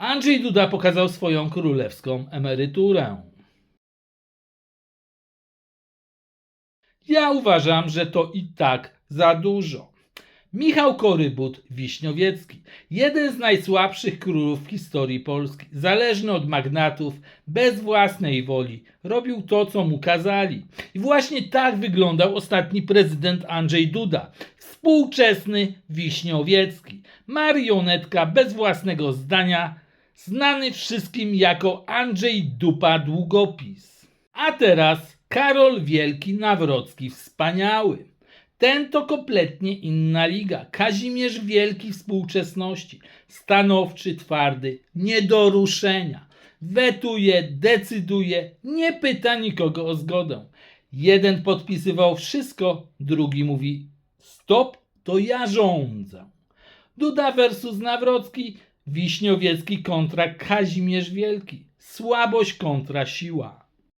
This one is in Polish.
Andrzej Duda pokazał swoją królewską emeryturę. Ja uważam, że to i tak za dużo. Michał Korybut Wiśniowiecki, jeden z najsłabszych królów w historii Polski, zależny od magnatów, bez własnej woli, robił to, co mu kazali. I właśnie tak wyglądał ostatni prezydent Andrzej Duda, współczesny Wiśniowiecki, marionetka bez własnego zdania, znany wszystkim jako Andrzej Dupa Długopis. A teraz Karol Wielki Nawrocki Wspaniały. Ten to kompletnie inna liga. Kazimierz Wielki współczesności. Stanowczy, twardy, nie do ruszenia. Wetuje, decyduje, nie pyta nikogo o zgodę. Jeden podpisywał wszystko, drugi mówi stop, to ja rządzę. Duda versus Nawrocki, Wiśniowiecki kontra Kazimierz Wielki. Słabość kontra siła.